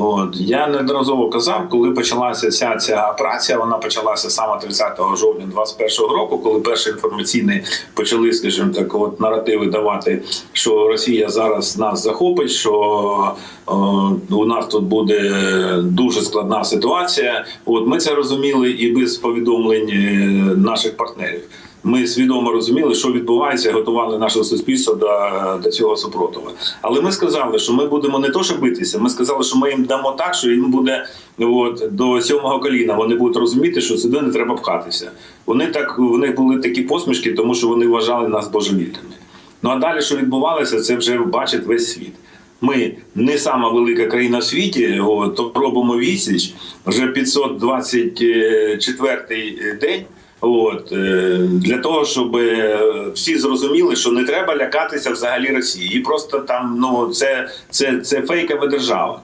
От я неодноразово казав, коли почалася ця ця операція, вона почалася саме 30 жовтня 21 року, коли перші інформаційні почали, скажімо так, от наративи давати, що Росія зараз нас захопить, що е, у нас тут буде дуже складна ситуація. От ми це розуміли і без повідомлень е, наших партнерів. Ми свідомо розуміли, що відбувається, готували наше суспільство до, до цього супротиву. Але ми сказали, що ми будемо не то, що битися. Ми сказали, що ми їм дамо так, що їм буде от до сьомого коліна. Вони будуть розуміти, що сюди не треба пхатися. Вони так в них були такі посмішки, тому що вони вважали нас божевільними. Ну а далі, що відбувалося, це вже бачить весь світ. Ми не сама велика країна в світі, от, то робимо відсіч вже 524 день. От е, для того, щоб е, всі зрозуміли, що не треба лякатися взагалі Росії, і просто там ну це, це, це фейкова держава.